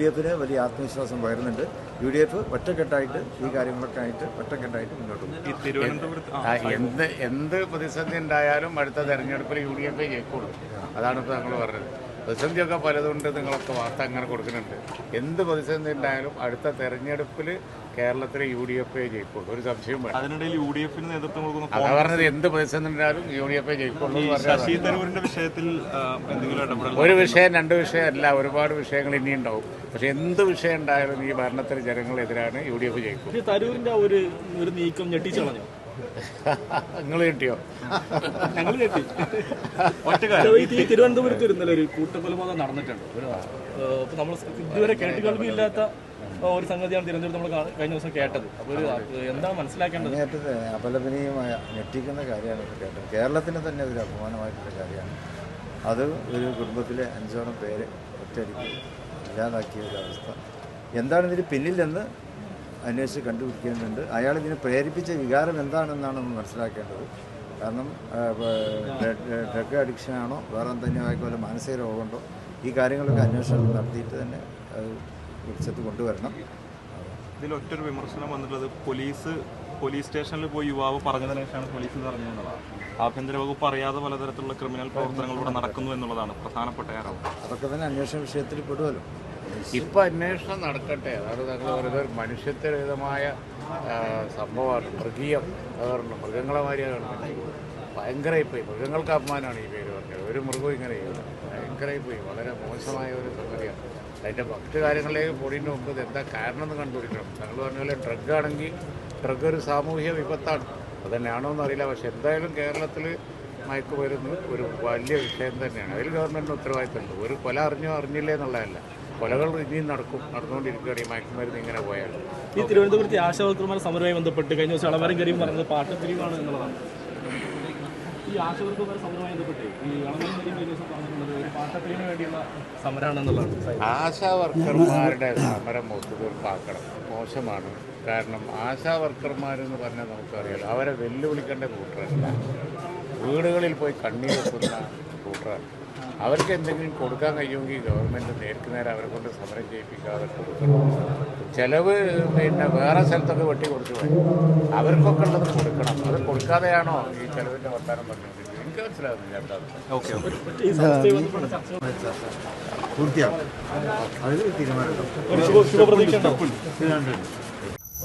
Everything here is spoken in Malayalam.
ഡി എഫിന് വലിയ ആത്മവിശ്വാസം പകരുന്നുണ്ട്. യു ഡി എഫ് ഒറ്റക്കെട്ടായിട്ട് ഈ കാര്യങ്ങളൊക്കെ ആയിട്ട് ഒറ്റക്കെട്ടായിട്ട് മുന്നോട്ട് പോകും. എന്ത് എന്ത് പ്രതിസന്ധി ഉണ്ടായാലും അടുത്ത തെരഞ്ഞെടുപ്പിൽ യു ഡി എഫ് ജയിക്കുള്ളൂ. അതാണ് ഇപ്പോൾ നമ്മൾ പറഞ്ഞത്. പ്രതിസന്ധിയൊക്കെ പലതുണ്ട്. നിങ്ങളൊക്കെ വാർത്ത അങ്ങനെ കൊടുക്കുന്നുണ്ട്. എന്ത് പ്രതിസന്ധി ഉണ്ടായാലും അടുത്ത തെരഞ്ഞെടുപ്പിൽ കേരളത്തിലെ യു ഡി എഫ് ജയിക്കുള്ളൂ. ഒരു സംശയം വേണം അതിനിടയിൽ യു ഡി എഫിന് നേതൃത്വം കൊടുക്കുന്ന അതാ പറഞ്ഞത് എന്ത് പ്രതിസന്ധി ഉണ്ടായാലും യു ഡി എഫ് ജയിക്കുള്ളൂ എന്ന് പറഞ്ഞാൽ ശശി തരൂരിന്റെ വിഷയത്തിൽ എന്തെങ്കിലും ഒരു വിഷയം രണ്ട് വിഷയം അല്ല. ഒരുപാട് വിഷയങ്ങൾ ഇനി ഉണ്ടാവും. പക്ഷെ എന്ത് വിഷയം ഉണ്ടായാലും ഈ ഭരണത്തിലെ ജനങ്ങളെതിരാണ് യു ഡി എഫ് ജയിക്കും. പക്ഷേ തരൂരിന്റെ ഒരു ഒരു നീക്കം ഞെട്ടിച്ചു കളഞ്ഞു നിങ്ങൾ കിട്ടിയോ? ഞങ്ങൾ കിട്ടി. ഒറ്റ തി- തിരുവനന്തപുരത്ത് ഇന്നലെ ഒരു കൂട്ടക്കൊലപാതകം നടന്നിട്ടുണ്ട്. ഇപ്പൊ നമ്മൾ ഇതുവരെ കേട്ടുകേൾവിയില്ലാത്ത ഒരു സംഗതിയാണ് തിരുവനന്തപുരത്ത് നമ്മൾ കഴിഞ്ഞ ദിവസം കേട്ടത്. അപ്പോൾ എന്താ എന്താണ് മനസ്സിലാക്കേണ്ടത് അപലപനീയമായ ഞെട്ടിക്കുന്ന കാര്യമാണ് കേട്ടത്. കേരളത്തിന് തന്നെ ഒരു അപമാനമായിട്ടുള്ള കാര്യമാണ്. അത് ഒരു കുടുംബത്തിലെ അഞ്ചോളം പേരെ ഒറ്റയടിക്ക് ഇല്ലാതാക്കിയ ഒരു അവസ്ഥ. എന്താണ് ഇതിന് പിന്നിലെന്ന് അന്വേഷിച്ച് കണ്ടുപിടിക്കേണ്ടതുണ്ട്. അയാൾ ഇതിനെ പ്രേരിപ്പിച്ച വികാരം എന്താണെന്നാണ് നമ്മൾ മനസ്സിലാക്കേണ്ടത്. കാരണം ഡ്രഗ് അഡിക്ഷൻ ആണോ വേറെ എന്തെങ്കിലും പോലെ മാനസിക രോഗമുണ്ടോ ഈ കാര്യങ്ങളൊക്കെ അന്വേഷണം നടത്തിയിട്ട് തന്നെ അത് വെളിച്ചത്ത് കൊണ്ടുവരണം. ഇതിൽ ഒറ്റൊരു വിമർശനം വന്നിട്ടുള്ളത് പോലീസ് പോലീസ് സ്റ്റേഷനിൽ പോയി യുവാവ് പറഞ്ഞതിന് ശേഷമാണ് പോലീസ് പറഞ്ഞതെന്നുള്ളതാണ് ആഭ്യന്തര വകുപ്പ് അറിയാതെ പലതരത്തിലുള്ള ക്രിമിനൽ പ്രവർത്തനങ്ങൾ ഇവിടെ നടക്കുന്നു എന്നുള്ളതാണ് പ്രധാനപ്പെട്ട ആരോപണം. അതൊക്കെ തന്നെ അന്വേഷണ വിഷയത്തിൽ പെടുമല്ലോ ഇപ്പൊ അന്വേഷണം നടക്കട്ടെ. അതാണ് ഞങ്ങൾ പറയുന്നത് ഒരു മനുഷ്യത്വരഹിതമായ സംഭവമാണ്. മൃഗീയം. അതാണ് മൃഗങ്ങളെ മാതിരിയാണ് ഭയങ്കര പോയി മൃഗങ്ങൾക്ക് അപമാനമാണ് ഈ പേര് പറഞ്ഞത്. ഒരു മൃഗവും ഇങ്ങനെ ചെയ്യില്ല ഭയങ്കരമായി പോയി വളരെ മോശമായ ഒരു സംഗതിയാണ്. അതിന്റെ മറ്റു കാര്യങ്ങളിലേക്ക് പൊടിന്റെ മുമ്പ് എന്താ കാരണം എന്ന് കണ്ടുപിടിക്കണം. ഞങ്ങൾ പറഞ്ഞ പോലെ ഡ്രഗ് ആണെങ്കിൽ ഡ്രഗ് ഒരു സാമൂഹിക വിപത്താണ്. അത് തന്നെയാണോ എന്നറിയില്ല പക്ഷെ എന്തായാലും കേരളത്തിൽ മയക്കുമരുന്ന് ഒരു വലിയ വിഷയം തന്നെയാണ്. അതിൽ ഗവൺമെന്റിന് ഉത്തരവാദിത്തമുണ്ട്. ഒരു കൊല അറിഞ്ഞോ അറിഞ്ഞില്ലേ എന്നുള്ളതല്ല. കൊലകൾ ഇനിയും നടക്കും. നടന്നുകൊണ്ടിരിക്കുകയാണ് ഈ മയക്കുമരുന്ന് ഇങ്ങനെ പോയാൽ. ഈ തിരുവനന്തപുരത്തെ ആശാവർക്കർമാർ സമരവുമായി ബന്ധപ്പെട്ട് കഴിഞ്ഞ ദിവസം അളവരം കരീം പറഞ്ഞത് പാട്ടത്തിരിവാണ് എന്നുള്ളതാണ്. ഈ ആശാവർക്കർമാർ സമരവുമായി ബന്ധപ്പെട്ട് ഈ അളവരം കരീം കഴിഞ്ഞ ദിവസം പറഞ്ഞിട്ടുള്ളത് ഒരു പാട്ടത്തിന് വേണ്ടിയുള്ള സമരമാണെന്നുള്ളതാണ്. ആശാ വർക്കർമാരുടെ സമരം ഒത്തുതീർപ്പാക്കണം മോശമാണ്. കാരണം ആശാവർക്കർമാരെന്ന് പറഞ്ഞാൽ നമുക്കറിയാലോ അവരെ വെല്ലുവിളിക്കേണ്ട കൂട്ടറല്ല വീടുകളിൽ പോയി കണ്ണീർ വെക്കുന്ന കൂട്ടറാണ് അവർക്ക് എന്തെങ്കിലും കൊടുക്കാൻ കഴിയുമെങ്കിൽ ഗവൺമെന്റ് നേർക്ക് നേരെ അവരെ കൊണ്ട് സമരം ചെയ്യിപ്പിക്കാതെ കൊടുക്കണം. ചിലവ് പിന്നെ വേറെ സ്ഥലത്തൊക്കെ വെട്ടി കൊടുത്തു പോയി. അവർക്കൊക്കെ ഉള്ളത് കൊടുക്കണം. അത് കൊടുക്കാതെയാണോ ഈ ചിലവിന്റെ വർത്താനം പറഞ്ഞത്? എനിക്ക് മനസ്സിലാകുന്നില്ല പൂർത്തിയാവും. അതിൽ തീരുമാനം ഒരു ശുഭ ശുഭപ്രതീക്ഷ ഉണ്ടാവും